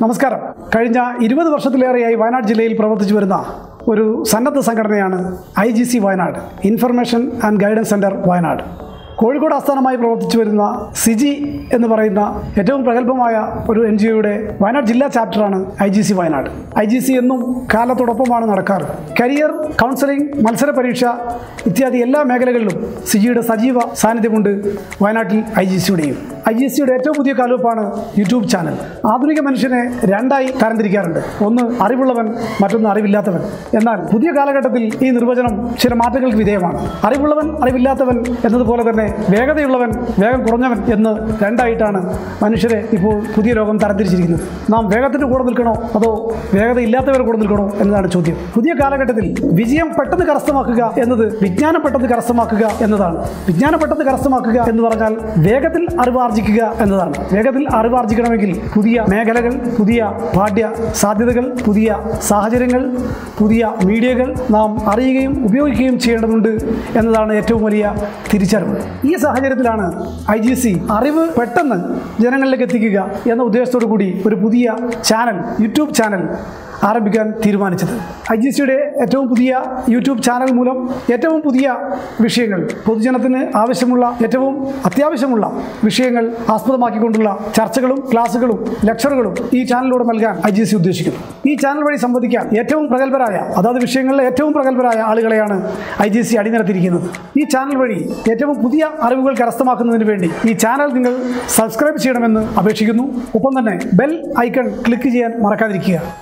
നമസ്കാരം. കഴിഞ്ഞ ഇരുപത് വർഷത്തിലേറെയായി വയനാട് ജില്ലയിൽ പ്രവർത്തിച്ചു വരുന്ന ഒരു സന്നദ്ധ സംഘടനയാണ് I G C Wayanad information and guidance centre Wayanad. Kozhikode ആസ്ഥാനമായി പ്രവർത്തിച്ചു വരുന്ന സിജി എന്ന് പറയുന്ന ഏറ്റവും പ്രഗത്ഭമായ ഒരു എൻ ജി ഒയുടെ വയനാട് ജില്ലാ ചാപ്റ്ററാണ് I G C Wayanad. I G C എന്നും കാലത്തോടൊപ്പമാണ് നടക്കാറ്. കരിയർ കൗൺസിലിംഗ് മത്സര പരീക്ഷ ഇത്യാദി എല്ലാ മേഖലകളിലും സിജിയുടെ സജീവ സാന്നിധ്യമുണ്ട് വയനാട്ടിൽ ഐ ജി സിയുടെയും. ഐ ജി സിയുടെ ഏറ്റവും പുതിയ കാലുവെപ്പാണ് യൂട്യൂബ് ചാനൽ. ആധുനിക മനുഷ്യനെ രണ്ടായി തരംതിരിക്കാറുണ്ട്. ഒന്ന് അറിവുള്ളവൻ മറ്റൊന്ന് അറിവില്ലാത്തവൻ. എന്നാൽ പുതിയ കാലഘട്ടത്തിൽ ഈ നിർവചനം ചില മാറ്റങ്ങൾക്ക് വിധേയമാണ്. അറിവുള്ളവൻ അറിവില്ലാത്തവൻ എന്നതുപോലെ തന്നെ വേഗതയുള്ളവൻ വേഗം കുറഞ്ഞവൻ എന്ന് രണ്ടായിട്ടാണ് മനുഷ്യരെ ഇപ്പോൾ പുതിയ ലോകം തരംതിരിച്ചിരിക്കുന്നത്. നാം വേഗത്തിന്റെ കൂടെ നിൽക്കണോ അതോ വേഗതയില്ലാത്തവരുടെ കൂടെ നിൽക്കണോ എന്നതാണ് ചോദ്യം. പുതിയ കാലഘട്ടത്തിൽ വിജയം പെട്ടെന്ന് കരസ്ഥമാക്കുക എന്നത് വിജ്ഞാനം പെട്ടെന്ന് കരസ്ഥമാക്കുക എന്നതാണ്. വിജ്ഞാനം പെട്ടെന്ന് കരസ്ഥമാക്കുക എന്ന് പറഞ്ഞാൽ വേഗത്തിൽ അറിവാർജിക്കുക എന്നതാണ്. വേഗത്തിൽ അറിവാർജിക്കണമെങ്കിൽ പുതിയ മേഖലകൾ പുതിയ പാഠ്യ സാധ്യതകൾ പുതിയ സാഹചര്യങ്ങൾ പുതിയ മീഡിയകൾ നാം അറിയുകയും ഉപയോഗിക്കുകയും ചെയ്യേണ്ടതുണ്ട് എന്നതാണ് ഏറ്റവും വലിയ തിരിച്ചറിവ്. ഈ സാഹചര്യത്തിലാണ് ഐ ജി സി അറിവ് പെട്ടെന്ന് ജനങ്ങളിലേക്ക് എത്തിക്കുക എന്ന ഉദ്ദേശത്തോടു കൂടി ഒരു പുതിയ ചാനൽ യൂട്യൂബ് ചാനൽ ആരംഭിക്കാൻ തീരുമാനിച്ചത്. ഐ ജി സിയുടെ ഏറ്റവും പുതിയ യൂട്യൂബ് ചാനൽ മൂലം ഏറ്റവും പുതിയ വിഷയങ്ങൾ പൊതുജനത്തിന് ആവശ്യമുള്ള ഏറ്റവും അത്യാവശ്യമുള്ള വിഷയങ്ങൾ ആസ്പദമാക്കിക്കൊണ്ടുള്ള ചർച്ചകളും ക്ലാസുകളും ലെക്ചറുകളും ഈ ചാനലിലൂടെ നൽകാൻ ഐ ജി സി ഉദ്ദേശിക്കുന്നു. ഈ ചാനൽ വഴി സംവദിക്കാൻ ഏറ്റവും പ്രഗത്ഭരായ അതാത് വിഷയങ്ങളിലെ ഏറ്റവും പ്രഗത്ഭരായ ആളുകളെയാണ് ഐ ജി സി അടിനിരത്തിയിരിക്കുന്നത്. ഈ ചാനൽ വഴി ഏറ്റവും പുതിയ അറിവുകൾ കരസ്ഥമാക്കുന്നതിന് വേണ്ടി ഈ ചാനൽ നിങ്ങൾ സബ്സ്ക്രൈബ് ചെയ്യണമെന്ന് അപേക്ഷിക്കുന്നു. ഒപ്പം തന്നെ ബെൽ ഐക്കൺ ക്ലിക്ക് ചെയ്യാൻ മറക്കാതിരിക്കുക.